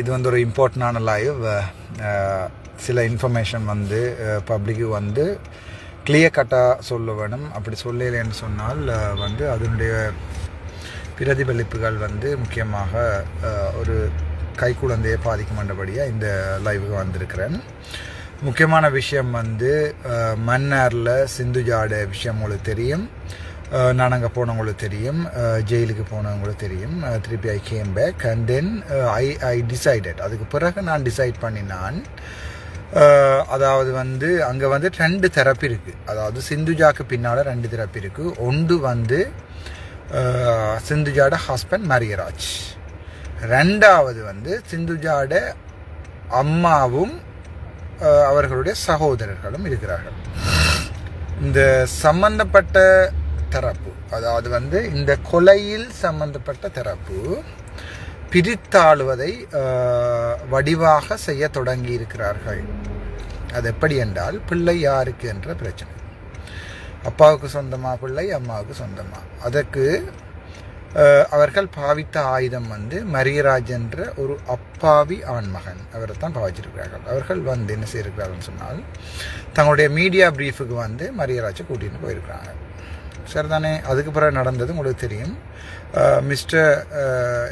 இது வந்து ஒரு இம்பார்ட்டண்டான லைவ் சில இன்ஃபர்மேஷன் வந்து பப்ளிக்கு வந்து கிளியர் கட்டாக சொல்ல வேணும். அப்படி சொல்லலைன்னு சொன்னால் வந்து அதனுடைய பிரதிபலிப்புகள் வந்து முக்கியமாக ஒரு கைக்குழந்தையை பாதிக்குமன்றபடியாக இந்த லைவுக்கு வந்திருக்கிறேன். முக்கியமான விஷயம் வந்து அஹ், மன்னாரில் சிந்துஜாட விஷயம் உங்களுக்கு தெரியும். நான் அங்கே போனவங்களுக்கு தெரியும். ஜெயிலுக்கு போனவங்களுக்கு தெரியும். திருப்பி I came back and then I I decided அதுக்கு பிறகு நான் டிசைட் பண்ணினான். அதாவது வந்து அங்கே வந்து ரெண்டு தெரப்பி இருக்குது அதாவது சிந்துஜாக்கு பின்னால் ரெண்டு தெரப்பி இருக்குது ஒன்று வந்து சிந்துஜாட ஹஸ்பண்ட் மரியராஜ். ரெண்டாவது வந்து சிந்துஜாட அம்மாவும் அவர்களுடைய சகோதரர்களும் இருக்கிறார்கள். இந்த சம்பந்தப்பட்ட தரப்பு அதாவது வந்து இந்த கொலையில் சம்பந்தப்பட்ட தரப்பு பிரித்தாளுவதை வடிவாக செய்ய தொடங்கி இருக்கிறார்கள். அது எப்படி என்றால் பிள்ளை யாருக்கு என்ற பிரச்சனை. அப்பாவுக்கு சொந்தமா பிள்ளை அம்மாவுக்கு சொந்தமா. அதற்கு அவர்கள் பாவித்த ஆயுதம் வந்து மரியராஜ் என்ற ஒரு அப்பாவி ஆண்மகன். அவரை தான் பாவிச்சிருக்கிறார்கள். அவர்கள் வந்து என்ன செய்யிருக்கிறார்கள் சொன்னால் தங்களுடைய மீடியா பிரீஃபுக்கு வந்து மரியராஜை கூட்டிகிட்டு போயிருக்கிறாங்க. சரிதானே அதுக்கு பிறகு நடந்தது உங்களுக்கு தெரியும். மிஸ்டர்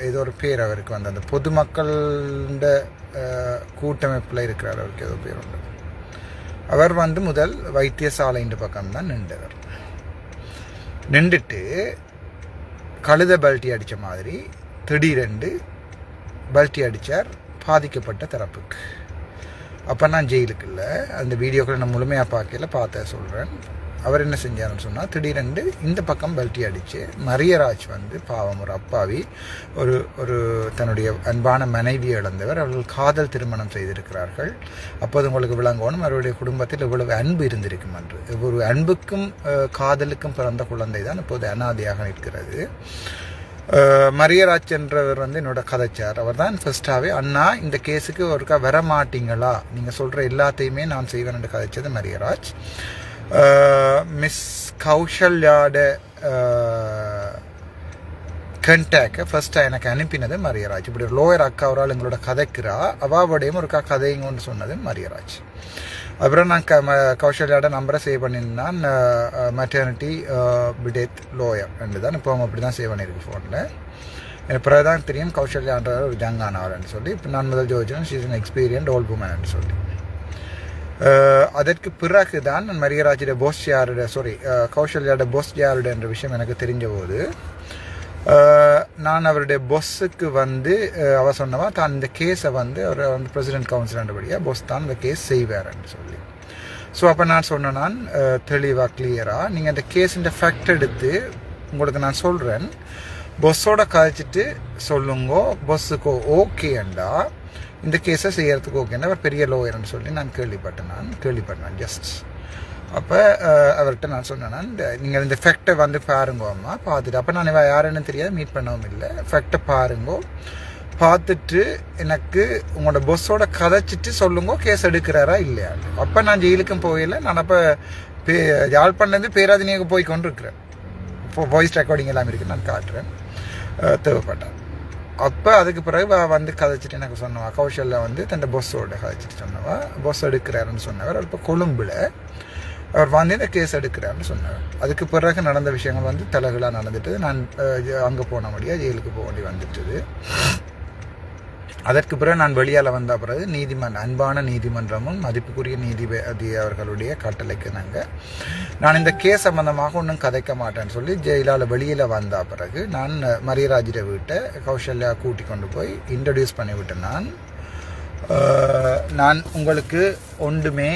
ஏதோ ஒரு பேர் அவருக்கு வந்து அந்த பொதுமக்கள கூட்டமைப்பில் இருக்கிறார் அவருக்கு ஏதோ பேர் உண்டு அவர் வந்து முதல் வைத்தியசாலைன்ற பக்கம்தான் நின்றவர். நின்றுட்டு கழுத பல்ட்டி அடித்த மாதிரி திடீரெண்டு பல்ட்டி அடித்தார் பாதிக்கப்பட்ட தரப்புக்கு. அப்போ நான் ஜெயிலுக்கு இல்லை. அந்த வீடியோக்களை நான் முழுமையாக பார்க்கல பார்த்த சொல்கிறேன் அவர் என்ன செஞ்சாருன்னு சொன்னால் திடீரென்று இந்த பக்கம் பல்ட்டி அடித்து மரியராஜ் வந்து பாவம் ஒரு அப்பாவி ஒரு ஒரு தன்னுடைய அன்பான மனைவி இழந்தவர். அவர்கள் காதல் திருமணம் செய்திருக்கிறார்கள். அப்போது உங்களுக்கு விளங்கணும் அவருடைய குடும்பத்தில் இவ்வளவு அன்பு இருந்திருக்கும் என்று. ஒரு அன்புக்கும் காதலுக்கும் பிறந்த குழந்தை தான் இப்போது அனாதையாக நிற்கிறது. மரியராஜ் என்றவர் வந்து என்னோட கதைச்சார். அவர் தான் ஃபர்ஸ்டாகவே அண்ணா இந்த கேஸுக்கு ஒருக்கா வர மாட்டீங்களா நீங்கள் சொல்கிற எல்லாத்தையுமே நான் செய்வேன் என்று கதைச்சது மரியராஜ். மிஸ் கௌஷல்யாட கண்டாக்டை ஃபர்ஸ்ட்டாக எனக்கு அனுப்பினது மரியராஜ். இப்படி ஒரு லோயர் அக்கா அவரால் எங்களோட கதைக்கிறா. அவாவோடையும் ஒருக்கா கதைங்கன்னு சொன்னது மரியராஜ். அப்புறம் நான் க கௌஷல்யாட நம்பரை சேவ் பண்ணியிருந்தான். மெட்டர்னிட்டி பிடேத் லோயர் ரெண்டு தான் இப்போ அப்படி தான் சேவ் பண்ணியிருக்கு ஃபோனில் எனக்கு பிறகு தான் தெரியும் கௌஷல்யான்ற ஒரு ஜங்கானவர்னு சொல்லி. இப்போ நான் முதல் ஜோஜன் she's an experienced old woman சொல்லி. Uh, அதற்கு பிறகு தான் நான் மரியராஜோட போஸ் யாருட சாரி uh, கௌஷல்யாட போஸ் யாருட என்ற விஷயம் எனக்கு தெரிஞ்ச போது uh, நான் அவருடைய பொஸ்ஸுக்கு வந்து அவர் சொன்னவா தான் இந்த கேஸை வந்து அவர் வந்து பிரசிடென்ட் கவுன்சிலர்ன்றபடியாக பொஸ் தான் இந்த கேஸ் செய்வார்னு சொல்லி. ஸோ அப்போ நான் சொன்னேன் நான் தெளிவாக கிளியராக நீங்கள் அந்த கேஸுன்ற ஃபேக்ட் எடுத்து உங்களுக்கு நான் சொல்கிறேன் பொஸ்ஸோட கழிச்சிட்டு சொல்லுங்க பொஸ்ஸுக்கு ஓகேண்டா இந்த கேஸை செய்யறதுக்கு ஓகேன்னா அவர் பெரிய லோயர்னு சொல்லி நான் கேள்விப்பட்டேன். நான் கேள்விப்பட்டேன். ஜஸ்ட் அப்போ அவர்கிட்ட நான் சொன்னேன். இந்த நீங்கள் இந்த ஃபேக்டை வந்து பாருங்க அம்மா பார்த்துட்டு. அப்போ நான் இவன் யாருன்னு தெரியாது மீட் பண்ணவும் இல்லை. ஃபேக்டை பாருங்கோ. பார்த்துட்டு எனக்கு உங்களோட பொஸ்ஸோட கதைச்சிட்டு சொல்லுங்க கேஸ் எடுக்கிறாரா இல்லையா? அப்போ நான் ஜெயிலுக்கும் போயில நான் அப்போ பே யாழ்ப்பாணலேருந்து பேராதினியாக போய் கொண்டு இருக்கிறேன் இப்போ வாய்ஸ் ரெக்கார்டிங் எல்லாம் இருக்குது நான் காட்டுறேன். தேவைப்பட்டேன் அப்போ அதுக்கு பிறகு வந்து கதைச்சிட்டு எனக்கு சொன்னவா கௌஷல்ல வந்து தன் பொஸ்ஸோட கதைச்சிட்டு சொன்னவா பொஸ் எடுக்கிறாருன்னு சொன்னவர். இப்போ கொழும்புல அவர் வந்து இந்த கேஸ் எடுக்கிறாருன்னு சொன்னார் அதுக்கு பிறகு நடந்த விஷயங்கள் வந்து தலைகளாக நடந்துட்டு நான் அங்கே போன முடியாது ஜெயிலுக்கு போக வேண்டி வந்துட்டுது. அதற்கு பிறகு நான் வெளியால் வந்த பிறகு நீதிமன்ற அன்பான நீதிமன்றமும் மதிப்புக்குரிய நீதிபதி அவர்களுடைய கட்டளைக்கு நாங்கள் நான் இந்த கேஸ் சம்பந்தமாக ஒன்றும் கதைக்க மாட்டேன்னு சொல்லி ஜெயிலால் வெளியில் வந்த பிறகு நான் மரியராஜிட வீட்டை கௌசல்யா கூட்டி கொண்டு போய் இன்ட்ரடியூஸ் பண்ணிவிட்டேன் நான் நான் உங்களுக்கு ஒன்றுமே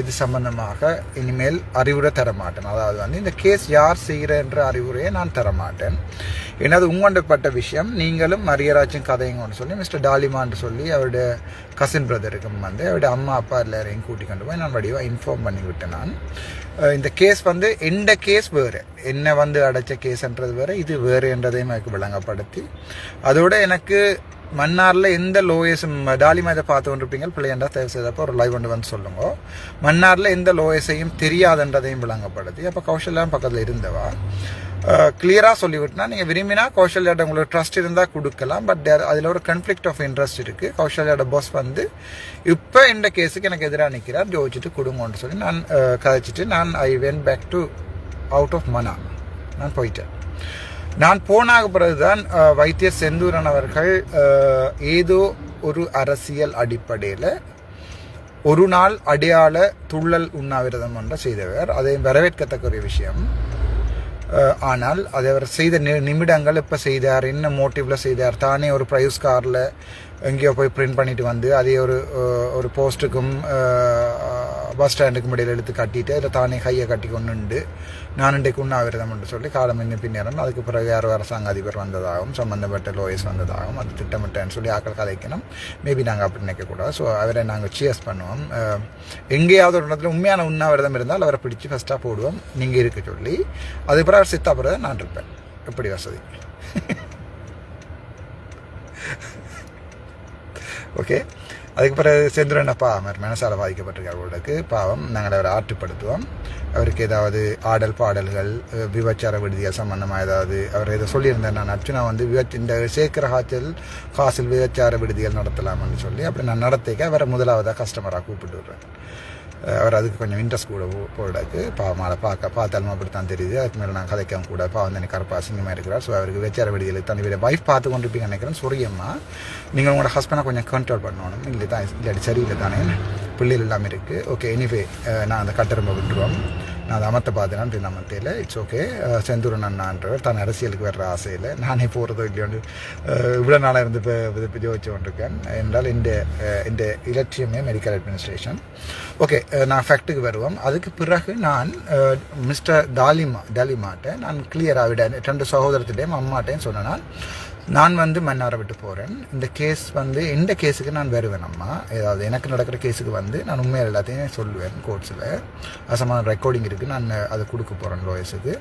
இது சம்பந்தமாக இனிமேல் அறிவுரை தர மாட்டேன் அதாவது வந்து இந்த கேஸ் யார் செய்கிறன்ற அறிவுரையை நான் தரமாட்டேன். எனது ஏன்னா அது உங்கொண்டப்பட்ட விஷயம் நீங்களும் மரியராஜும் கதைங்கன்னு சொல்லி மிஸ்டர் டாலிமான்னு சொல்லி அவருடைய கசின் பிரதருக்கும் வந்து அவருடைய அம்மா அப்பா எல்லாரையும் கூட்டிக் கொண்டு போய் நான் வடிவாக இன்ஃபார்ம் பண்ணி விட்டேன் நான். இந்த கேஸ் வந்து எந்த கேஸ் வேறு? என்ன வந்து அடைச்ச கேஸ்ன்றது வேறு இது வேறு என்றதையும் எனக்கு விளங்கப்படுத்தி அதோட எனக்கு மன்னாரில் எந்த லோயஸும் டாலி மேஜை பார்த்து கொண்டிருப்பீங்க? பிள்ளையண்டா தயவு செய்தப்போ ஒரு லைவ் ஒன்று வந்து சொல்லுங்க. மன்னாரில் எந்த லோயஸையும் தெரியாதுன்றதையும் விளங்கப்படுது. அப்போ கௌஷல்லாம் பக்கத்தில் இருந்தவா? கிளியராக சொல்லிவிட்டுனா நீங்கள் விரும்பினா கௌசல்யாட்ட உங்களுக்கு ட்ரஸ்ட் இருந்தால் கொடுக்கலாம். பட் அதில் ஒரு கன்ஃப்ளிக்ட் ஆஃப் இன்ட்ரெஸ்ட் இருக்குது கௌஷல்யாட பாஸ் வந்து இப்போ இந்த கேஸுக்கு எனக்கு எதிராக நிற்கிறார் ஜோதிச்சுட்டு கொடுங்கன்னு சொல்லி நான் கதைச்சிட்டு நான் I went back to out of மனா நான் போயிட்டேன். நான் போனாக பிறகுதான் வைத்திய வைத்தியர் செந்தூரன் அவர்கள் ஏதோ ஒரு அரசியல் அடிப்படையில் ஒரு நாள் அடையாள துள்ளல் உண்ணாவிரதம் என்ற செய்தவர். அதை வரவேற்கத்தக்க ஒரு விஷயம் ஆனால் அதை அவர் செய்த நி- நிமிடங்கள் இப்போ செய்தார் என்ன மோட்டிவ்ல செய்தார் தானே ஒரு ப்ரைஸ் காரில் எங்கேயோ போய் பிரிண்ட் பண்ணிட்டு வந்து அதே ஒரு ஒரு போஸ்ட்டுக்கும் பஸ் ஸ்டாண்டுக்கும் இடையில் எடுத்து கட்டிட்டு அதில் தானே கையை கட்டி கொண்டு நான் இன்றைக்கு உண்ணாவிரதம்னு சொல்லி காலம் இன்னும் பின்னேறம் அதுக்கு பிறகு யாரோ அரசாங்க அதிபர் வந்ததாகவும் சம்மந்தப்பட்ட லோயஸ் வந்ததாகவும் அது திட்டமிட்டேன்னு சொல்லி ஆக்கள் கதைக்கணும். மேபி நாங்கள் அப்படி நினைக்கக்கூடாது. ஸோ அவரை நாங்கள் சியர்ஸ் பண்ணுவோம். எங்கேயாவது ஒரு இடத்துல உண்மையான உண்ணாவிரதம் இருந்தால் அவரை பிடிச்சி ஃபஸ்ட்டாக போடுவோம். நீங்கள் இருக்க சொல்லி அதுக்கப்புறம் அவர் சித்தா பிறகு நான் இருப்பேன். எப்படி வசதி? ஓகே? அதுக்கு பிறகு செந்துரன் அப்பா அவர் மனசால பாதிக்கப்பட்டிருக்கார் அவர்களுக்கு பாவம் நாங்கள் அவரை ஆற்றுப்படுத்துவோம். அவருக்கு ஏதாவது ஆடல் பாடல்கள் விபச்சார விடுதியா சம்பந்தமாக ஏதாவது அவர் ஏதோ சொல்லியிருந்தேன் நான் அர்ச்சனா வந்து விபச் இந்த சேக்கர ஹாச்சல் காசில் விபச்சார விடுதிகள் நடத்தலாம்னு சொல்லி அப்படி நான் நடத்திக்க அவரை முதலாவதாக கஸ்டமராக கூப்பிட்டு விடுறேன் அவர் அதுக்கு கொஞ்சம் இன்ட்ரெஸ்ட் கூட போ- போடாக்கு பார்க்க பார்த்தாலும் அப்படி தான் தெரியுது. அதுக்கு மேலே நான் கதைக்கவும் கூட பாவம் தனி கருப்பா சிங்கமாக இருக்கிறார். ஸோ அவருக்கு வெச்சார வெடிகளுக்கு தனி வீட. வைஃப் பார்த்து கொண்டு இருப்பீங்க நினைக்கிறேன் சொரியம்மா நீங்கள் உங்களோட ஹஸ்பண்டை கொஞ்சம் கண்ட்ரோல் பண்ணணும். இல்லை தான் இல்லாட்டி சரியில்லை தானே பிள்ளைகள் எல்லாமே இருக்குது ஓகே எனிவே uh, நான் அந்த கட்டரம்பை விட்டுருவோம் நான் அதை அமர்த்த பார்த்தேன் அமர்த்தையில் இட்ஸ் ஓகே செந்தூரன் அண்ணான்றவர் தான் அரசியலுக்கு வர்ற ஆசையில் நானே போகிறதோ இல்லையோன்னு uh, இவ்வளோ நாளாக இருந்து இப்போ இப்போ ஜோதிச்சு கொண்டிருக்கேன். என்றால் இந்த அஹ், இந்த இலட்சியமே மெடிக்கல் அட்மினிஸ்ட்ரேஷன் ஓகே நான் ஃபேக்ட்டுக்கு வருவோம். அதுக்கு பிறகு நான் மிஸ்டர் டாலிமா டாலிமாட்டை நான் கிளியராக விட ரெண்டு சகோதரத்திட்டையும் அம்மாட்டையும் சொன்னேன். நான் வந்து மன்னாரை விட்டு போகிறேன் இந்த கேஸ் வந்து இந்த கேஸுக்கு நான் வருவேன் அம்மா. ஏதாவது எனக்கு நடக்கிற கேஸுக்கு வந்து நான் உண்மையாக எல்லாத்தையும் சொல்லுவேன் கோர்ட்ஸில் அசமான ரெக்கார்டிங் இருக்குது நான் அதை கொடுக்க போகிறேன் லோயர்ஸுக்கு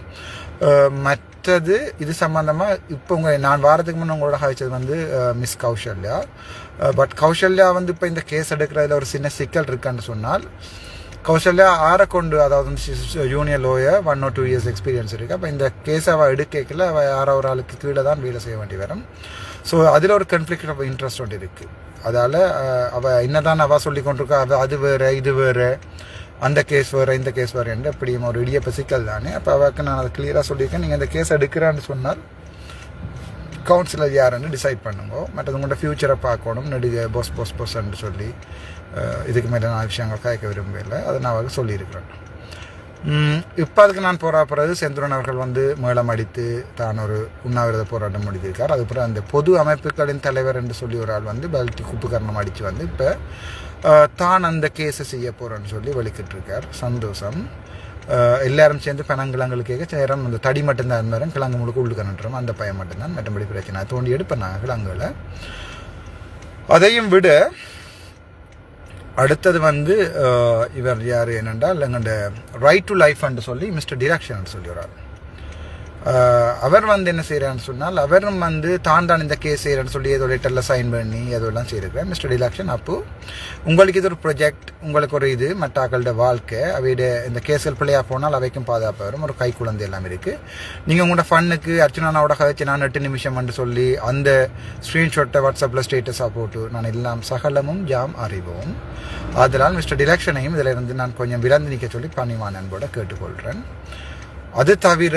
மற்றது இது சம்மந்தமாக இப்போ உங்கள் நான் வாரத்துக்கு முன்னே உங்களோட ஹாய்ச்சது வந்து மிஸ் கௌஷல்யா பட் கௌஷல்யா வந்து இப்போ இந்த கேஸ் எடுக்கிறதுல ஒரு சின்ன சிக்கல் இருக்கான்னு சொன்னால் கௌசல்யா ஆரை கொண்டு அதாவது union junior lawyer one or two years experience இருக்குது அப்போ இந்த கேஸை அவள் எடுக்கல அவள் யாரோ ஒரு ஆளுக்கு கீழே தான் வேலை செய்ய வேண்டி வரும். ஸோ அதில் ஒரு கன்ஃப்ளிக்ட் ஆஃப் இன்ட்ரெஸ்ட் ஒன்று இருக்குது அதால் அவள் என்னதான் அவள் சொல்லி கொண்டிருக்கா அவள் அது வேறு இது வேறு அந்த கேஸ் வேறு இந்த கேஸ் வேறு என்று அப்படியும் ஒரு இடிய பிசிக்கல் தானே. அப்போ அவளுக்கு நான் அதை கிளியராக சொல்லியிருக்கேன். நீங்கள் இந்த கேஸ் எடுக்கிறான்னு சொன்னால் கவுன்சிலர் யாருன்னு டிசைட் பண்ணுங்க. மற்றது உங்களோட ஃப்யூச்சரை பார்க்கணும். நடிகை பொஸ் பொஸ் பொஸ்ன்னு சொல்லி இதுக்கு மேலே நான் விஷயங்கள் கேட்க விரும்பல அதை நான் அவருக்கு சொல்லியிருக்கிறேன். இப்போ அதுக்கு நான் போராப்படுறது செந்துரன் அவர்கள் வந்து மேளம் அடித்து தான் ஒரு உண்ணாவிரத போராட்டம் முடித்திருக்கார். அதுக்கப்புறம் அந்த பொது அமைப்புகளின் தலைவர் என்று சொல்லி ஒரு ஆள் வந்து பல்டி குப்புகரணம் அடித்து வந்து இப்போ தான் அந்த கேஸை செய்ய போகிறேன்னு சொல்லி வெளிக்கிட்டு இருக்கார். சந்தோஷம். எல்லாரும் சேர்ந்து பனங்கிழங்குகள் கேட்க சேரம் அந்த தடி மட்டும்தான் இருந்தாலும் கிழங்கு முழுக்க உள்ளுக்க நட்டுறோம் அந்த பையன் மட்டும்தான். மற்றபடி பிரச்சனை தோண்டி எடுப்பேன் நான் கிழங்குகளை. அதையும் விட அடுத்தது வந்து இவர் யார் என்னென்றால் எங்கள்ட ரைட் டு லைஃப் சொல்லி மிஸ்டர் டிராக்ஷன் சொல்லி ஒரு அவர் வந்து என்ன செய்கிறான்னு சொன்னால் அவரும் வந்து தான் தான் இந்த கேஸ் செய்கிறேன்னு சொல்லி ஏதோ லெட்டரில் சைன் பண்ணி அதெல்லாம் செய்திருக்கிறேன் மிஸ்டர் டிலாக்ஷன் அப்போ உங்களுக்கு இது ஒரு ப்ரொஜெக்ட் உங்களுக்கு ஒரு இது மட்டாக்களோட வாழ்க்கை அவையோட இந்த கேஸ்கள் பிள்ளையாக போனால் அவைக்கும் பாதுகாப்பு வரும் ஒரு கை குழந்தை எல்லாம் இருக்குது நீங்கள் உங்களோட ஃபன்னுக்கு அர்ச்சனாவோட கதைச்சு நான் எட்டு நிமிஷம் என்று சொல்லி அந்த ஸ்க்ரீன்ஷாட்டை வாட்ஸ்அப்பில் ஸ்டேட்டஸாக போட்டு நான் எல்லாம் சகலமும் ஜாம் அறிவோம். அதனால் மிஸ்டர் டிலக்ஷனையும் இதில் இருந்து நான் கொஞ்சம் விலந்து நிற்க சொல்லி பணிவான் அன்போட கேட்டுக்கொள்கிறேன் அது தவிர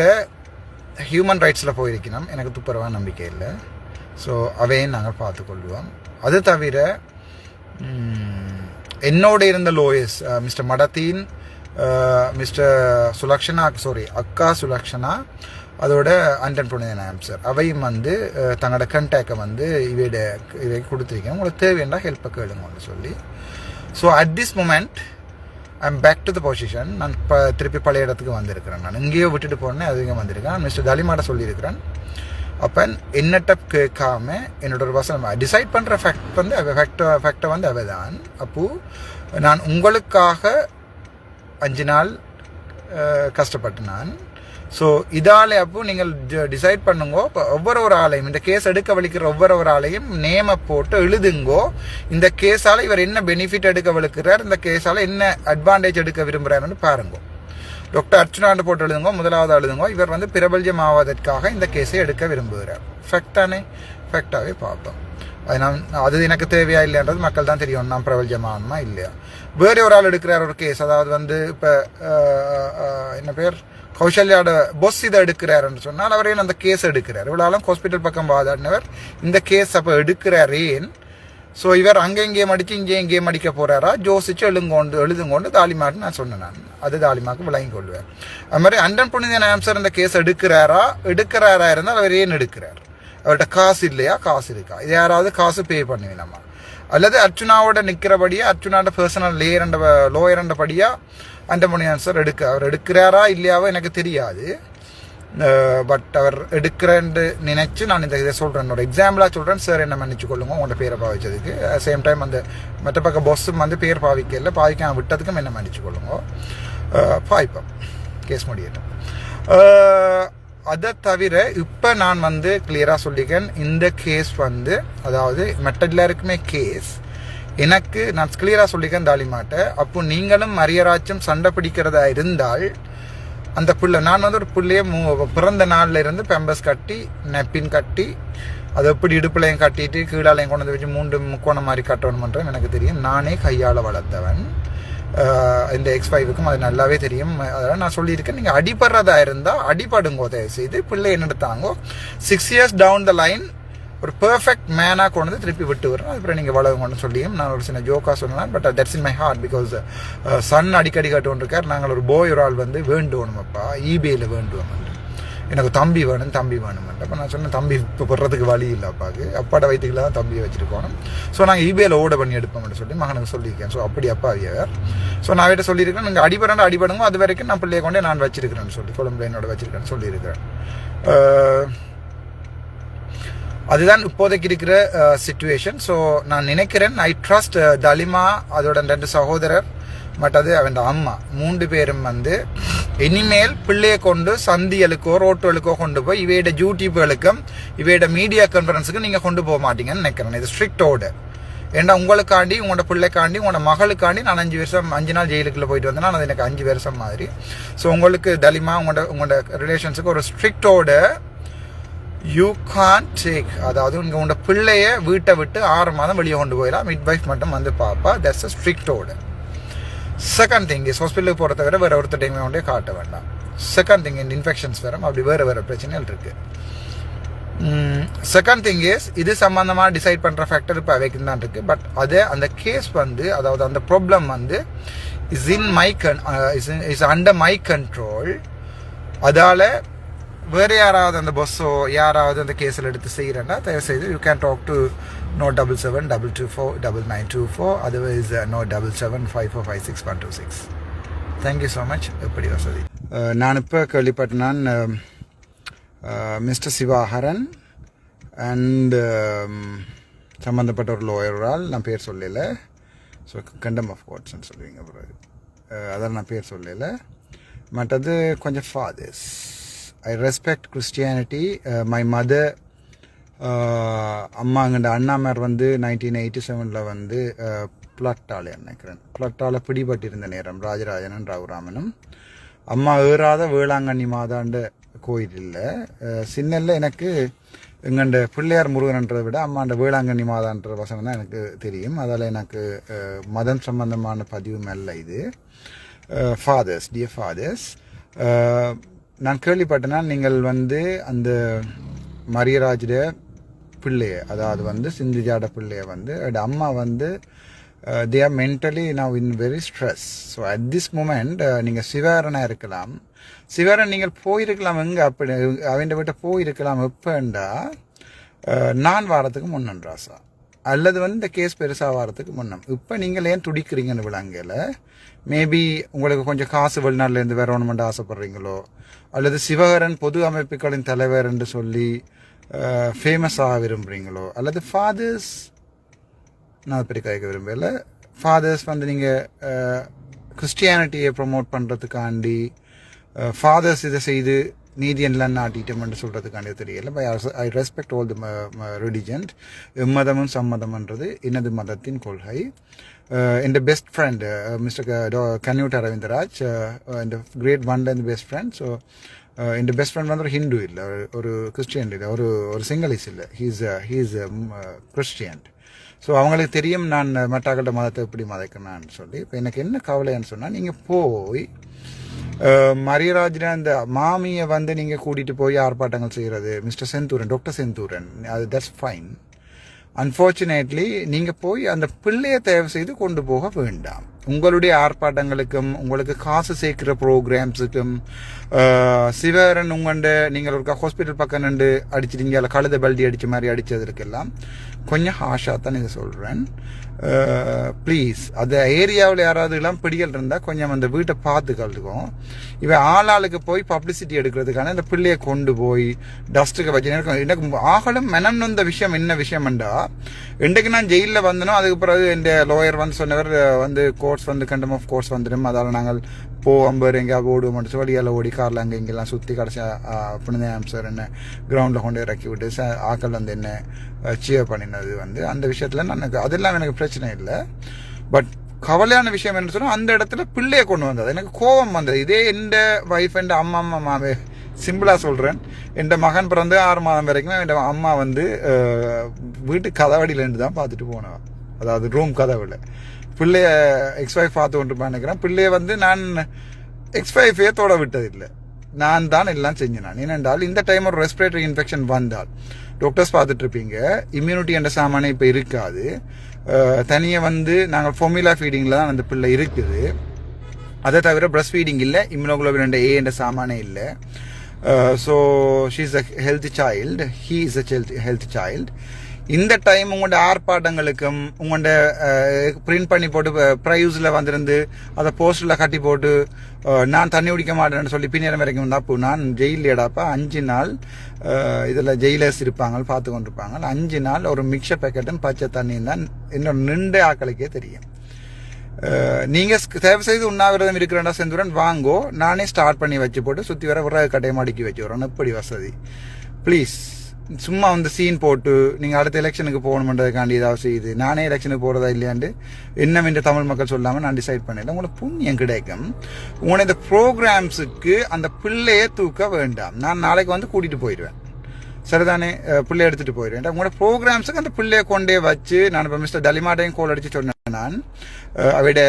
ஹியூமன் ரைட்ஸில் போயிருக்கணும். எனக்கு துப்புரவாக நம்பிக்கை இல்லை. ஸோ அவையும் நாங்கள் பார்த்துக்கொள்வோம். அது தவிர என்னோட இருந்த லோயஸ் மிஸ்டர் மடத்தீன் மிஸ்டர் சுலக்ஷனா சாரி அக்கா சுலக்ஷனா அதோட அண்டன் புனிதநாயம் சார் அவையும் வந்து தங்களோட கண்டாக்டை வந்து இவையோட இவை கொடுத்துருக்கேன். உங்களுக்கு தேவையான ஹெல்ப்பை கேளுங்கன்னு சொல்லி. So at this moment I'm back to the position நான் இப்போ திருப்பி பழைய இடத்துக்கு வந்திருக்கிறேன். நான் இங்கேயோ விட்டுட்டு போனேன் அதிகம் வந்திருக்கேன். மிஸ்டர் தலிமாட சொல்லியிருக்கிறேன். அப்போ என்னட்ட கேட்காம என்னோட ஒரு வசனம் டிசைட் பண்ணுற ஃபேக்ட் வந்து அவ ஃபேக்டை ஃபேக்டை வந்து அவ தான் அப்போது நான் உங்களுக்காக அஞ்சு நாள் கஷ்டப்பட்டு நான். ஸோ இதாலே அப்போ நீங்கள் டிசைட் பண்ணுங்க. இப்போ ஒவ்வொரு ஒரு ஆளையும் இந்த கேஸ் எடுக்க வலிக்கிற ஒவ்வொரு ஒரு ஆளையும் நேமை போட்டு எழுதுங்கோ. இந்த கேஸால் இவர் என்ன பெனிஃபிட் எடுக்க வலுக்கிறார் இந்த கேஸால் என்ன அட்வான்டேஜ் எடுக்க விரும்புகிறாருன்னு பாருங்க. டாக்டர் அர்ச்சனாண்டு போட்டு எழுதுங்க முதலாவது எழுதுங்கோ. இவர் வந்து பிரபல்யம் ஆவதற்காக இந்த கேஸை எடுக்க விரும்புகிறார். ஃபேக்ட் தானே? ஃபேக்டாகவே பார்ப்போம் அது நான் அது எனக்கு தேவையா இல்லைன்றது மக்கள் தான் தெரியும். நான் பிரபல்யமானமா இல்லையா? வேறு ஒரு ஆள் எடுக்கிறார் ஒரு கேஸ் அதாவது வந்து இப்போ என்ன பேர்? கௌசல்யாவோட பொஸ் இதை எடுக்கிறாருன்னு சொன்னால் அவர் ஏன் அந்த கேஸ் எடுக்கிறார்? இவ்வளோ ஹாஸ்பிட்டல் பக்கம் வாதாடினவர். இந்த கேஸ் அப்போ எடுக்கிறார் ஏன்? ஸோ இவர் அங்கே இங்கேயும் அடித்து இங்கே இங்கேயும் அடிக்க போகிறாரா ஜோசிச்சு எழுங்கொண்டு எழுதுங்கொண்டு தாலிமாட்டு நான் சொன்னேன் நான். அது தாலிமாக்கு விளங்கி கொள்வேன். அது மாதிரி அண்டன் புனிதன் ஆம்சர் இந்த கேஸ் எடுக்கிறாரா? எடுக்கிறாரா இருந்தால் அவர் ஏன் எடுக்கிறார்? அவர்கிட்ட காசு இல்லையா? காசு இருக்கா? இது யாராவது காசு பே பண்ணுவேன் நம்ம அல்லது அர்ச்சுனாவோட நிற்கிறபடியா அர்ச்சுனாவோட பர்சனல் லேயர் லோயர் படியா அண்டமணி ஆன்சர் எடுக்க அவர் எடுக்கிறாரா இல்லையாவோ எனக்கு தெரியாது பட் அவர் எடுக்கிறேன்னு நினைச்சு நான் இந்த இதை சொல்கிறேன் என்னோட எக்ஸாம்பிளாக சொல்கிறேன் சார் என்ன மன்னிச்சு கொள்ளுங்க உங்களோட பேரை பாவிச்சதுக்கு சேம் டைம் அந்த மற்ற பக்கம் பஸ்ஸும் வந்து பேர் பாவிக்கல பாவிக்க விட்டதுக்கும் என்ன மன்னிச்சு கொள்ளுங்க பாய்ப்போம் கேஸ் முடியட்டும் அதை தவிர இப்போ நான் வந்து கிளியராக சொல்லிக்கேன் இந்த கேஸ் வந்து அதாவது மற்ற எல்லாருக்குமே கேஸ் எனக்கு நான் கிளியராக சொல்லிக்கேன் தாலிமாட்ட அப்போ நீங்களும் மரியராச்சும் சண்டை பிடிக்கிறதா இருந்தால் அந்த பிள்ளை நான் வந்து ஒரு பிள்ளைய பிறந்த நாளில் இருந்து பெம்பஸ் கட்டி நெப்பின் கட்டி அதை எப்படி இடுப்புலையும் கட்டிட்டு கீழாலையும் கொண்டு வந்து வச்சு மூன்று முக்கோணம் மாதிரி கட்டணுமன்றது எனக்கு தெரியும். நானே கையால் வளர்த்தவன். இந்த எக்ஸ் ஃபைவுக்கும் அது நல்லாவே தெரியும். அதெல்லாம் நான் சொல்லியிருக்கேன். நீங்கள் அடிபடுறதா இருந்தால் அடிபடுங்கோ தயவு செய்து பிள்ளை என்னெடுத்தாங்கோ six years down the line ஒரு பெர்ஃபெக்ட் மேனாக கொண்டு வந்து திருப்பி விட்டு வரணும் அப்புறம் நீங்கள் வளவுங்கன்னு சொல்லியும் நான் ஒரு சின்ன ஜோக்காக சொன்னேன் but that's in my heart because son அடிக்கடி கட்டுவோம் இருக்கார் நாங்கள் ஒரு போய் ஒரு ஆள் வந்து வேண்டுவோணுமப்பா இபிஐயில் வேண்டுவோம் எனக்கு தம்பி வேணும் தம்பி வேணும் அப்போ நான் சொன்னேன் தம்பி இப்போ போடுறதுக்கு வழி இல்லை அப்பாவுக்கு அப்பாட வயிற்றுக்குள்ள தான் தம்பியை வச்சுருக்கோம். ஸோ நாங்கள் ஈபேயில் ஓட பண்ணி எடுப்போம்னு சொல்லி மகனுக்கு சொல்லியிருக்கேன். ஸோ அப்படி அப்பா அவியவர் ஸோ நான் அவட்ட சொல்லியிருக்கேன் நீங்கள் அடிபடணும் அடிபடுங்க அது வரைக்கும் நான் பிள்ளைய கொண்டே நான் வச்சிருக்கிறேன்னு சொல்லி குழம்பு என்னோட வச்சிருக்கேன்னு சொல்லியிருக்கிறேன். அதுதான் இப்போதைக்கு இருக்கிற சுச்சுவேஷன் ஸோ நான் நினைக்கிறேன் ஐ ட்ரஸ்ட் தலிமா அதோட ரெண்டு சகோதரர் மற்றது அவன் அம்மா. மூன்று பேரும் வந்து இனிமேல் பிள்ளையை கொண்டு சந்தியலுக்கோ ரோட்டுகளுக்கோ கொண்டு போய் இவையோட யூடியூப்களுக்கும் இவையோட மீடியா கான்ஃபரன்ஸுக்கும் நீங்கள் கொண்டு போக மாட்டீங்கன்னு நினைக்கிறேன். இது ஸ்ட்ரிக்ட் ஆர்டர் ஏன்னா உங்களுக்காண்டி உங்களோட பிள்ளைக்காண்டி உங்களோட மகளுக்காண்டி நான் அஞ்சு வருஷம் அஞ்சு நாள் ஜெயிலுக்குள்ள போயிட்டு வந்தேன்னா அது எனக்கு அஞ்சு வருஷம் மாதிரி. ஸோ உங்களுக்கு தலிமா உங்களோட உங்களோட ரிலேஷன்ஸுக்கு ஒரு ஸ்ட்ரிக்டோட யூ கான் டேக் அதாவது உங்க உங்களோட பிள்ளைய வீட்டை விட்டு ஆறு மாதம் வெளியே கொண்டு போயிடலாம். மிட் வைஃப் மட்டும் வந்து பார்ப்பா தட்ஸ் அ ஸ்ட்ரிக்டோட செகண்ட் திங் இஸ் ஹாஸ்பிட்டலுக்கு போகிறத விட வேறு ஒருத்தர் கொண்டே காட்ட வேண்டாம். செகண்ட் திங் இந்த இன்ஃபெக்ஷன்ஸ் வரும். அப்படி வேறு வேறு பிரச்சனைகள் இருக்குது செகண்ட் திங் இஸ் இது சம்மந்தமாக டிசைட் பண்ணுற ஃபேக்டர் இப்போ அவைக்கு தான் இருக்குது பட் அதே அந்த கேஸ் வந்து அதாவது அந்த ப்ராப்ளம் வந்து is in my gun is is under my control அதால் வேறு யாராவது அந்த பஸ்ஸோ யாராவது அந்த கேஸில் எடுத்து செய்கிறேன்னா தயவு செய்து you can talk to no double seven double two four double nine two four otherwise no double seven five four five six one two six thank you so much எப்படி வசதி நான் இப்போ கேள்விப்பட்டேன் மிஸ்டர் சிவாஹரன் அண்ட் சம்மந்தப்பட்ட ஒரு லோயரால் நான் பேர் சொல்லலை. ஸோ கண்டம் ஆஃப் கோட்ஸ்ன்னு சொல்லுவீங்க பிறகு uh, அதான் நான் பேர் சொல்லலை. மற்றது கொஞ்சம் fathers I respect Christianity my mother அம்மாங்கண்ட அண்ணாமர் வந்து நைன்டீன் எயிட்டி செவனில் வந்து பிளட்டால் நினைக்கிறேன் பிளட்டால் பிடிபட்டிருந்த நேரம் ராஜராஜனும் ரகுராமனும். அம்மா ஏறாத வேளாங்கண்ணி மாதாண்ட கோயில் இல்லை சின்னல்ல எனக்கு எங்கண்ட பிள்ளையார் முருகன்ன்றதை விட அம்மாண்ட வேளாங்கண்ணி மாதான்ற வசனம் தான் எனக்கு தெரியும். அதால் எனக்கு மதம் சம்பந்தமான பதிவு மெல்ல இது. ஃபாதர்ஸ் டியர் ஃபாதர்ஸ் நான் கேள்விப்பட்டேன்னா நீங்கள் வந்து அந்த மரியராஜுடைய பிள்ளையை அதாவது வந்து சிந்திஜாட பிள்ளையை வந்து அம்மா வந்து தே ஆர் மென்டலி நான் in very stress so at this moment நீங்கள் சிவாரனாக இருக்கலாம். சிவாரன் நீங்கள் போயிருக்கலாம் எங்கே? அப்படி அவன் விட்ட போயிருக்கலாம் எப்போண்டா uh, நான் வாரத்துக்கு முன்னன்றாசா அல்லது வந்து இந்த கேஸ் பெருசாக வாரத்துக்கு முன்னம் இப்போ நீங்கள் ஏன் துடிக்கிறீங்கன்னு விளங்கல மேபி உங்களுக்கு கொஞ்சம் காசு வெளிநாட்டிலேருந்து வரணுமென்று ஆசைப்படுறீங்களோ? அல்லது சிவகரன் பொது அமைப்புகளின் தலைவர் என்று சொல்லி ஃபேமஸாக விரும்புகிறீங்களோ அல்லது ஃபாதர்ஸ் நான் பெரிய கேட்க விரும்பல ஃபாதர்ஸ் வந்து நீங்கள் கிறிஸ்டியானிட்டியை ப்ரொமோட் பண்ணுறதுக்காண்டி ஃபாதர்ஸ் இதை செய்து நீதியெல்லாம் நாட்டிட்டோம்னு சொல்கிறதுக்காண்டி தெரியல by I respect all the religions எம்மதமும் சம்மதம்ன்றது எனது மதத்தின் கொள்கை എൻ്റെ best friend mister Canute Aravindaraj എൻ്റെ great one and best friend so എൻ്റെ பெஸ்ட் ஃப்ரெண்ட் வந்து ஒரு ஹிந்து இல்லை ஒரு கிறிஸ்டியன் இல்லை ஒரு ஒரு சிங்களீஸ் இல்லை ஹீஸ் ஹீஸ் கிறிஸ்டியன் ஸோ அவங்களுக்கு தெரியும் நான் மட்டாக்கட்ட மதத்தை எப்படி மதைக்கிறேன்னு சொல்லி இப்போ எனக்கு என்ன கவலைன்னு சொன்னால் நீங்கள் போய் மரியராஜின அந்த மாமியை வந்து நீங்கள் கூட்டிகிட்டு போய் ஆர்ப்பாட்டங்கள் செய்கிறது மிஸ்டர் செந்தூரன் டாக்டர் செந்தூரன் அது தட்ஸ் ஃபைன் அன்ஃபார்ச்சுனேட்லி நீங்கள் போய் அந்த பிள்ளையை தயவு செய்து கொண்டு போக வேண்டாம் உங்களுடைய ஆர்ப்பாட்டங்களுக்கும் உங்களுக்கு காசு சேர்க்கிற ப்ரோக்ராம்ஸுக்கும் சிவரன் உங்கண்டு நீங்கள் ஒரு ஹாஸ்பிட்டல் பக்கம் நின்று அடிச்சிட்டீங்க அதில் கழுத பல்டி அடித்த மாதிரி அடித்ததுக்கெல்லாம் கொஞ்சம் ஹாஷாக தான் இதை சொல்கிறேன் ப்ளீஸ் அந்த ஏரியாவில் யாராவது எல்லாம் பிடிகள் இருந்தால் கொஞ்சம் அந்த வீட்டை பார்த்து கழுதுக்கும் இவன் ஆளாளுக்கு போய் பப்ளிசிட்டி எடுக்கிறதுக்கான இந்த பிள்ளையை கொண்டு போய் டஸ்ட்டுக்கு வச்சு எனக்கு எனக்கு ஆகலும் மெனம் வந்த விஷயம் என்ன விஷயம்ண்டா இன்றைக்கு நான் ஜெயிலில் வந்தனோ அதுக்கு பிறகு என் லோயர் வந்து சொன்னவர் வந்து கோர்ட்ஸ் வந்து கண்டம் ஆஃப் கோர்ஸ் வந்துடும். அதால் நாங்கள் போ அம்பர் எங்கேயாவது ஓடுவோம் மட்டும் வழியால் ஓடி காரில் அங்கே இங்கெல்லாம் சுற்றி கடைசியாக புனித ஆம்சர் என்ன கிரவுண்டில் கொண்டு இறக்கி விட்டு ஆக்கள் வந்து என்ன சியர் பண்ணினது வந்து அந்த விஷயத்தில் நான் அதெல்லாம் எனக்கு பிரச்சனை இல்லை. பட் கவலையான விஷயம் என்ன சொன்னால் அந்த இடத்துல பிள்ளையை கொண்டு வந்தது. எனக்கு கோபம் வந்தது. இதே எந்த ஒய்ஃப் என் அம்மா அம்மா மாமே சிம்பிளாக சொல்கிறேன் என் மகன் பிறந்து ஆறு மாதம் வரைக்கும் என் அம்மா வந்து வீட்டு கதவடியிலேருந்து தான் பார்த்துட்டு போனவன் அதாவது ரூம் கதவுல. பிள்ளைய எக்ஸ் ஒய்ஃப் பார்த்து கொண்டு நினைக்கிறேன். பிள்ளைய வந்து நான் எக்ஸ் ஒய்ஃபே தொட விட்டதில்லை. நான் தான் எல்லாம் செஞ்சேன் நான் ஏனென்றால் இந்த டைம் ஒரு ரெஸ்பிரேட்டரி இன்ஃபெக்ஷன் வந்தால். டாக்டர்ஸ் பார்த்துட்டு இருப்பீங்க. இம்யூனிட்டி என்ற சாமானே இப்போ இருக்காது. தனியாக வந்து நாங்கள் ஃபொமிலா ஃபீடிங்கில் தான் அந்த பிள்ளை இருக்குது. அதை தவிர பிரஸ்ட் ஃபீடிங் இல்லை. இம்யூனோகுளோபின் என்ற ஏ என்ற சாமானே இல்லை. So she is a health child he is a health child இந்த டைம் உங்களோட ஆர்ப்பாட்டங்களுக்கும் உங்களோட பிரிண்ட் பண்ணி போட்டு ப்ரைஸில் வந்திருந்து அதை போஸ்டரில் கட்டி போட்டு நான் தண்ணி குடிக்க மாட்டேன்னு சொல்லி பின்னேரம் வரைக்கும் தான் நான் ஜெயில் எடாப்பா அஞ்சு நாள் இதில் ஜெயிலர்ஸ் இருப்பாங்க பார்த்து கொண்டிருப்பாங்க. அஞ்சு நாள் ஒரு மிக்சர் பேக்கெட்டும் பச்சை தண்ணியும் தான் என்னோட நின்று ஆக்களுக்கே தெரியும். நீங்க தயவு செய்து உண்ணாவிரதம் இருக்கிறேன்டா செந்துடன் வாங்கோ. நானே ஸ்டார்ட் பண்ணி வச்சு போட்டு சுற்றி வர விறகு கட்டையை மடிக்கி வச்சு வரேன். எப்படி வசதி. ப்ளீஸ் சும்மா வந்து சீன் போட்டு நீங்கள் அடுத்த எலெக்ஷனுக்கு போகணுன்றதுக்காண்டி ஏதாவது செய்யுது நானே எலெக்ஷனுக்கு போகிறதா இல்லையாண்டு இன்னும் இந்த தமிழ் மக்கள் சொல்லாமல் நான் டிசைட் பண்ணல உங்களுக்கு புண்ணியம் கிடைக்கும். உங்களை இந்த ப்ரோக்ராம்ஸுக்கு அந்த பிள்ளையை தூக்க வேண்டாம். நான் நாளைக்கு வந்து கூட்டிகிட்டு போயிடுவேன். சரிதானே? பிள்ளை எடுத்துகிட்டு போயிடுவேன். உங்களோட ப்ரோக்ராம்ஸுக்கு அந்த பிள்ளையை கொண்டே வச்சு நான் இப்போ மிஸ்டர் டலிமாட்டையும் கோல் அடித்து சொன்னேன் நான். அவட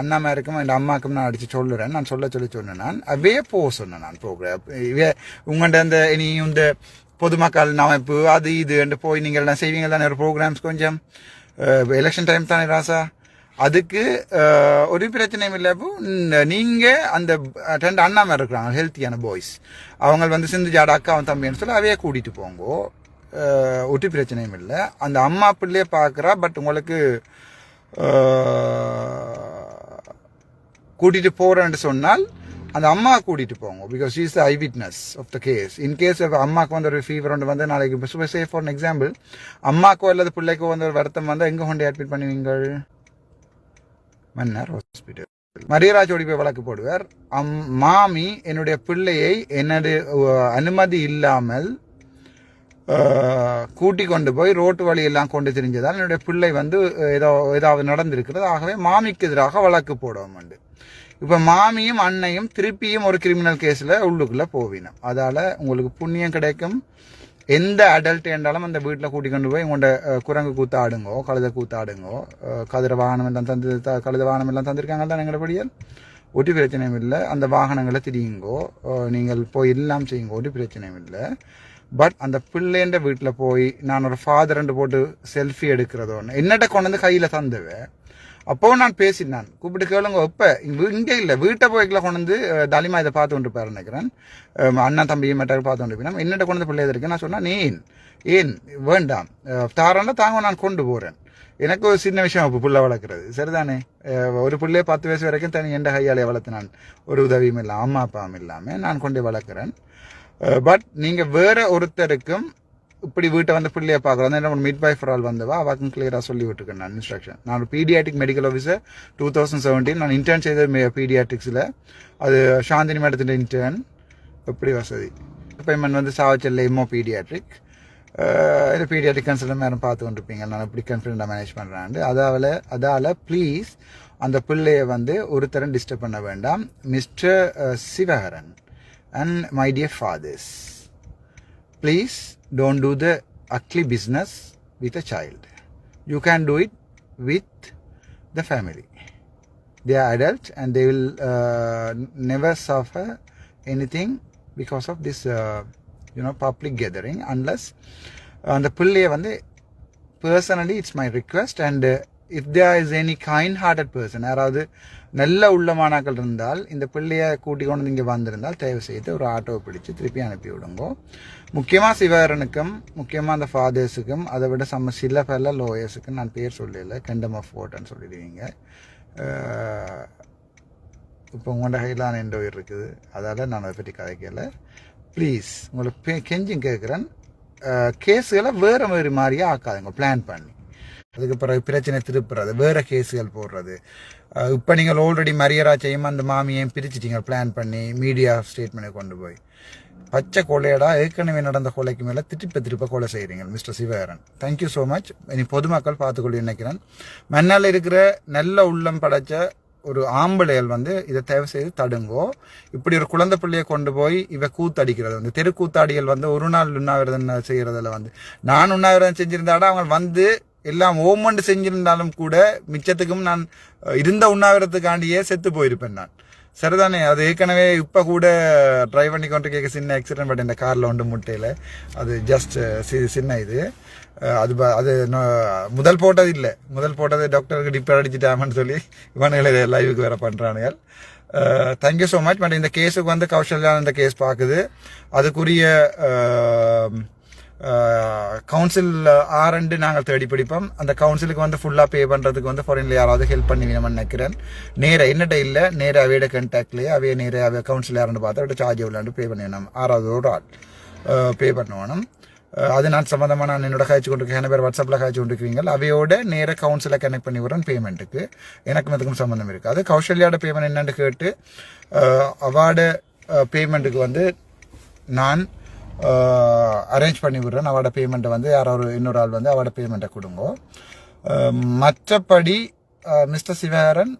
அண்ணாமாருக்கும் என் அம்மாக்கும் நான் அடித்து சொல்லுறேன். நான் சொல்ல சொல்லி சொன்னேன் நான். அவே போக சொன்னேன் நான் ப்ரோக்ராம் இவே உங்கள்கிட்ட இந்த இனி இந்த பொதுமக்கள் அமைப்பு அது இது என்று போய் நீங்கள் எல்லாம் செய்வீங்க தானே? ஒரு ப்ரோக்ராம்ஸ் கொஞ்சம் எலெக்ஷன் டைம் தானே ராசா? அதுக்கு ஒரு பிரச்சனையும் இல்லை. இப்போ நீங்கள் அந்த ரெண்டு அண்ணா மாதிரி இருக்கிறாங்க ஹெல்த்தியான பாய்ஸ் அவங்க வந்து சிந்து ஜாட அக்காவும் தம்பின்னு சொல்லி அவையே கூட்டிகிட்டு போங்கோ. ஒட்டி பிரச்சனையும் இல்லை. அந்த அம்மா பிள்ளையே பார்க்குறா பட் உங்களுக்கு கூட்டிகிட்டு போகிறேன்னு சொன்னால் அந்த அம்மா கூட்டிட்டு போங்க because is the eye witness of the case in case அம்மாவுக்கு வந்து ஒரு ஃபீவர் ஒன்று வந்து நாளைக்கு சே ஃபார் எக்ஸாம்பிள் அம்மாக்கோ அல்லது பிள்ளைக்கோ வந்து ஒரு வருத்தம் வந்து எங்கே கொண்டு அட்மிட் பண்ணுவீங்கள்? மன்னர் ஹாஸ்பிட்டல் மரியராஜ் ஓடி போய் வழக்கு போடுவார். அம் மாமி என்னுடைய பிள்ளையை என்னுடைய அனுமதி இல்லாமல் கூட்டி கொண்டு போய் ரோட்டு வழியெல்லாம் கொண்டு திரிஞ்சதால் என்னுடைய பிள்ளை வந்து ஏதோ ஏதாவது நடந்திருக்கிறது. ஆகவே மாமிக்கு எதிராக வழக்கு போடுவோம் இப்போ மாமியும் அன்னையும் திருப்பியும் ஒரு கிரிமினல் கேஸில் உள்ளுக்குள்ளே போவினோம். அதால் உங்களுக்கு புண்ணியம் கிடைக்கும். எந்த அடல்ட் என்றாலும் அந்த வீட்டில் கூட்டி கொண்டு போய் உங்களோட குரங்கு கூத்தாடுங்கோ கழுத கூத்தாடுங்கோ கதிர வாகனம் எல்லாம் தந்து கழுத வாகனம் எல்லாம் தந்திருக்காங்க தான் எங்களோட ஒரு பிரச்சனையும் இல்லை. அந்த வாகனங்களை திரியுங்கோ நீங்கள் போய் எல்லாம் செய்யுங்க ஒரு பிரச்சனையும் இல்லை. பட் அந்த பிள்ளைன்ற வீட்டில் போய் நான் ஒரு ஃபாதர் போட்டு செல்ஃபி எடுக்கிறதோ என்னட்ட கொண்டு வந்து கையில் தந்துவேன் அப்போ நான் பேசினான் கூப்பிட்டு கேளுங்க இப்போ இங்கே இல்லை. வீட்டை போய்க்கல கொண்டு வந்து தாலிமா இதை பார்த்து கொண்டு போய் நினைக்கிறேன். அண்ணா தம்பி மெட்டார் பார்த்து கொண்டு போய் என்னட்ட கொண்டு வந்து பிள்ளை இருக்கு நான் சொன்னேன் ஏன்? ஏன்? வேண்டாம். தாராண்டா தாங்க நான் கொண்டு போகிறேன் எனக்கு ஒரு சின்ன விஷயம் இப்போ புள்ள வளர்க்குறது. சரிதானே? ஒரு பிள்ளைய பத்து வயசு வரைக்கும் தனி எந்த கையாலே வளர்த்தினான். ஒரு உதவியும் இல்லாமல் அம்மா அப்பாவும் இல்லாமல் நான் கொண்டு வளர்க்குறேன். பட் நீங்கள் வேற ஒருத்தருக்கும் இப்படி வீட்டை வந்து பிள்ளைய பார்க்குறோம். என்ன மிட் பை ஃபார் ஆல் வந்தவா? அவாக்கும் கிளியராக சொல்லி விட்டுருக்கேன் நான் இன்ஸ்ட்ரக்ஷன் நான் pediatric medical officer two thousand seventeen நான் இன்டர்ன் செய்த பீடியாட்டிக்ஸில் அது சாந்தினி மேடத்தின் இன்டர்ன் எப்படி வசதி? பேமெண்ட் வந்து சாவச்சல்ல எம்ஓ பீடியாட்ரிக் இது பீடியாட்ரிக் கன்சல்டன் யாரும் பார்த்து கொண்டிருப்பீங்க. நான் எப்படி கன்ஃபிடண்டாக மேனேஜ் பண்ணுறேன் அதாவில் அதால் ப்ளீஸ் அந்த பிள்ளைய வந்து ஒருத்தரன் டிஸ்டர்ப் பண்ண வேண்டாம். Mister Sivaharan and my dear fathers please don't do the ugly business with a child. You can do it with the family. They are adults and they will uh, never suffer anything because of this, uh, you know, public gathering unless அந்த பிள்ளைய வந்து personally it's my request and if there is any kind hearted person யாராவது நல்ல உள்ளமானாக்கள் இருந்தால் இந்த பிள்ளையை கூட்டி கொண்டு இங்கே வந்திருந்தால் தயவு செய்து ஒரு ஆட்டோவை பிடிச்சு திருப்பி அனுப்பி விடுங்க. முக்கியமாக சிவகரனுக்கும் முக்கியமாக அந்த ஃபாதர்ஸுக்கும் அதை விட சம்ம சில பல லோயர்ஸுக்கும் நான் பேர் சொல்லல கண்டம் ஆஃப் ஓட்டன்னு சொல்லிடுவீங்க. இப்போ உங்களோட கையிலான என்ற உயிர் இருக்குது. அதால் நான் அதை பற்றி கதைக்கல. ப்ளீஸ் உங்களை கெஞ்சும் கேட்குறேன். கேஸுகளை வேறு வேறு மாதிரியே ஆக்காதுங்க பிளான் பண்ணி. அதுக்கு பிறகு பிரச்சனை திருப்புறது வேறு கேஸுகள் போடுறது. இப்போ நீங்கள் ஆல்ரெடி மரியராச்சையும் அந்த மாமியையும் பிரிச்சிட்டிங்க பிளான் பண்ணி மீடியா ஸ்டேட்மெண்ட்டை கொண்டு போய். பச்சை கொலையடா ஏற்கனவே நடந்த கொலைக்கு மேலே திருப்ப திருப்ப கொலை செய்கிறீங்க mister Sivakaran. Thank you so much இனி பொதுமக்கள் பார்த்துக்கொள்ள நினைக்கிறேன். மண்ணால் இருக்கிற நல்ல உள்ளம் படைச்ச ஒரு ஆம்பளையல் வந்து இதை தயவு செய்து தடுங்கோ. இப்படி ஒரு குழந்தை பிள்ளையை கொண்டு போய் இவ கூத்தடிக்கிறது வந்து. தெரு கூத்தாடிகள் வந்து ஒரு நாள் உண்ணாவிரதம் செய்கிறதில் வந்து. நான் உண்ணாவிரதம் செஞ்சிருந்தாடா அவங்க வந்து எல்லாம் ஓமண்டு செஞ்சிருந்தாலும் கூட மிச்சத்துக்கும் நான் இருந்த உண்ணாவிரத்துக்காண்டியே செத்து போயிருப்பேன் நான். சரிதானே? அது ஏற்கனவே இப்போ கூட ட்ரைவ் பண்ணி கொண்டு கேட்க சின்ன ஆக்சிடென்ட் பட் இந்த காரில் ஒன்று முட்டையில். அது ஜஸ்ட் சின்ன இது. அது ப- அது முதல் போட்டது இல்லை. முதல் போட்டது டாக்டருக்கு டிப்பர் அடிச்சுட்டாமன்னு சொல்லி இவனுகளை லைவுக்கு வேற பண்ணுறானுங்க தேங்க்யூ ஸோ மச் பட் இந்த கேஸுக்கு வந்து கௌசல்யா இந்த கேஸ் பார்க்குது. அதுக்குரிய கவுன்சில் ஆரண்டு நாங்கள் தேடி பிடிப்போம். அந்த கவுன்சிலுக்கு வந்து ஃபுல்லாக பே பண்ணுறதுக்கு வந்து ஃபாரின்ல யாராவது ஹெல்ப் பண்ணுவீங்கன்னு நினைக்கிறேன். நேர என்னட்ட இல்லை நேர அவையோட கண்டாக்ட்லேயே அவைய நேர அவைய கவுன்சில் யாருன்னு பார்த்தா அவட்ட சார்ஜ் எவ்வளோண்டு பே பண்ணிடணும். ஆறாவது ஒரு ஆள் பே பண்ணுவோம் அது நான் சம்மந்தமாக நான் என்னோட காய்ச்சி கொண்டிருக்கேன் என்ன பேர் வாட்ஸ்அப்பில் காய்ச்சி கொண்டிருக்கீங்க அவையோட நேர கவுன்சிலை கனெக்ட் பண்ணி விடுறேன் பேமெண்ட்டுக்கு எனக்கும் அதுக்கும் சம்மந்தம் இருக்குது. அது கௌசல்யாவோட பேமெண்ட் என்னன்னு கேட்டு அவார்டு பேமெண்ட்டுக்கு வந்து நான் அரேஞ்ச் பண்ணி விடுறேன். அவட பேமெண்ட்டை வந்து யாரோ ஒரு இன்னொரு ஆள் வந்து அவட பேமெண்ட்டை கொடுங்க. மற்றபடி mister Sivaharan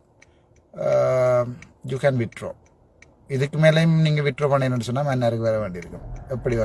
you can withdraw இதுக்கு மேலேயும் நீங்கள் விட்ரோ பண்ணணும்னு சொன்னால் மன்னாருக்கு வர வேண்டியிருக்கும் எப்படி